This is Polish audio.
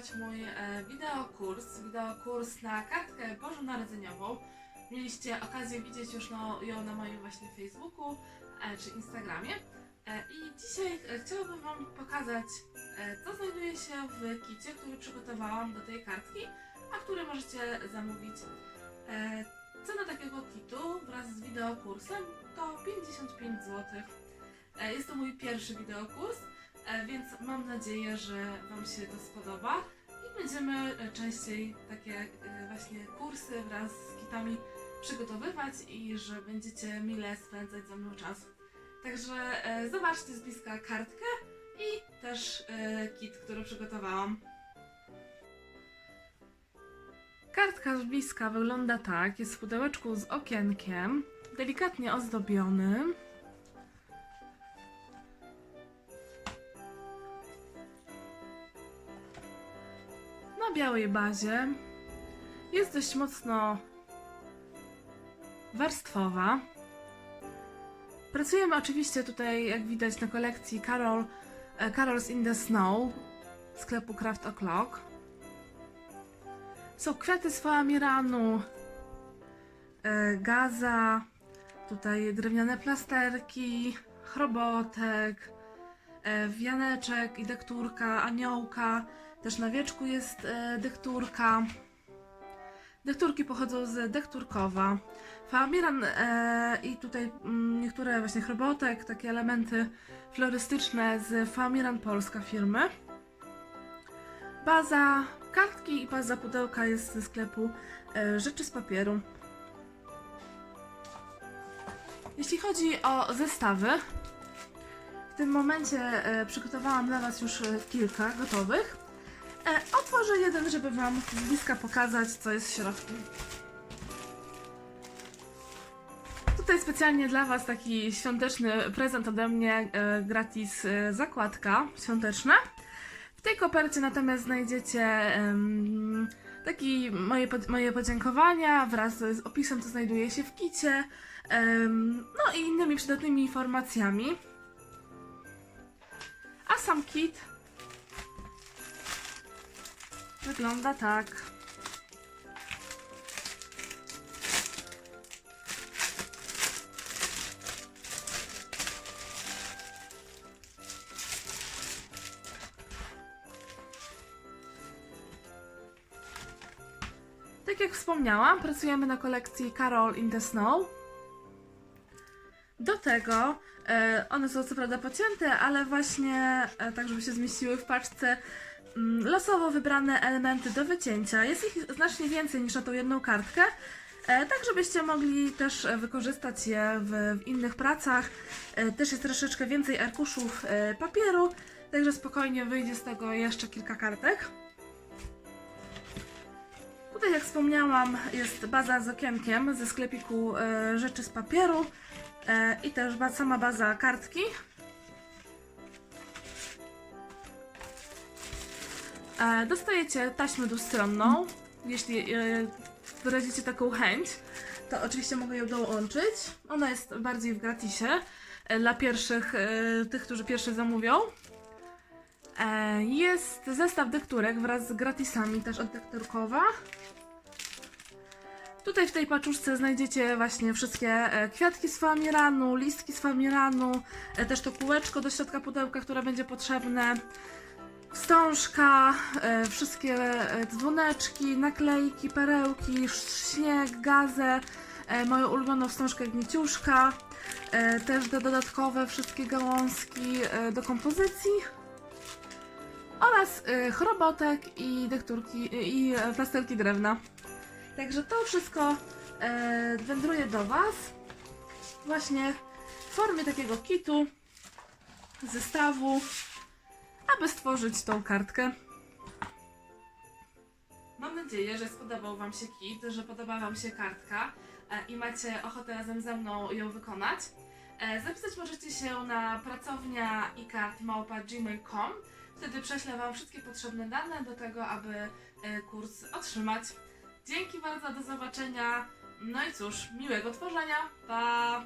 zarejestrować mój e, wideokurs, wideokurs na kartkę bożonarodzeniową. Mieliście okazję widzieć już no, ją na moim właśnie Facebooku e, czy Instagramie. E, I dzisiaj chciałabym Wam pokazać, co znajduje się w kicie, który przygotowałam do tej kartki, a który możecie zamówić. Cena takiego kitu wraz z wideokursem to 55 zł. Jest to mój pierwszy wideokurs, więc mam nadzieję, że Wam się to spodoba i będziemy e, częściej takie e, właśnie kursy wraz z kitami przygotowywać i że będziecie mile spędzać ze mną czas. Także e, zobaczcie z bliska kartkę i też e, kit, który przygotowałam. Kartka z bliska wygląda tak. Jest w pudełeczku z okienkiem, delikatnie ozdobiony. Białej bazie. Jest dość mocno warstwowa. Pracujemy oczywiście tutaj, jak widać na kolekcji Carol, e, Carol's in the Snow sklepu Craft O'Clock. Są kwiaty z faamiranu, e, gaza, tutaj drewniane plasterki, chrobotek, e, wianeczek i dekturka, aniołka. Też na wieczku jest e, dekturka. Dekturki pochodzą z dekturkowa. Faamiran e, i tutaj mm, niektóre właśnie chrobotek, takie elementy florystyczne z Faamiran Polska firmy. Baza kartki i baza pudełka jest ze sklepu e, Rzeczy z papieru. Jeśli chodzi o zestawy, w tym momencie e, przygotowałam dla Was już e, kilka gotowych. E, otworzę jeden, żeby Wam z bliska pokazać, co jest w środku. Tutaj specjalnie dla Was taki świąteczny prezent ode mnie, e, gratis e, zakładka świąteczna. W tej kopercie natomiast znajdziecie em, taki moje, moje podziękowania wraz z opisem, co znajduje się w kicie, no i innymi przydatnymi informacjami. A sam kit wygląda tak. Tak jak wspomniałam, pracujemy na kolekcji Carol in the Snow. Do tego e, one są co prawda pocięte, ale właśnie e, tak, żeby się zmieściły w paczce losowo wybrane elementy do wycięcia. Jest ich znacznie więcej niż na tą jedną kartkę. E, tak, żebyście mogli też e, wykorzystać je w, w innych pracach. E, też jest troszeczkę więcej arkuszów papieru, także spokojnie wyjdzie z tego jeszcze kilka kartek. Tutaj, jak wspomniałam, jest baza z okienkiem ze sklepiku rzeczy z papieru i też sama baza kartki. E, dostajecie taśmę dwustronną. Jeśli e, wyrazicie taką chęć, to oczywiście mogę ją dołączyć. Ona jest bardziej w gratisie e, dla pierwszych, e, tych, którzy pierwszy zamówią. E, jest zestaw dekturek wraz z gratisami, też od dekturkowa. Tutaj w tej paczuszce znajdziecie właśnie wszystkie e, kwiatki z famiranu, listki z famiranu, e, też to kółeczko do środka pudełka, które będzie potrzebne, wstążka, e, wszystkie e, dzwoneczki, naklejki, perełki, śnieg, gazę, e, moją ulubioną wstążkę gnieciuszka, też do dodatkowe wszystkie gałązki do kompozycji oraz chrobotek i dekturki i plasterki drewna. Także to wszystko wędruje do Was właśnie w formie takiego kitu, zestawu, aby stworzyć tą kartkę. Mam nadzieję, że spodobał Wam się kit, że podoba Wam się kartka e, i macie ochotę razem ze mną ją wykonać. E, zapisać możecie się na pracownia ikart.gmail.com Wtedy prześlę Wam wszystkie potrzebne dane do tego, aby e, kurs otrzymać. Dzięki bardzo, do zobaczenia. No i cóż, miłego tworzenia. Pa!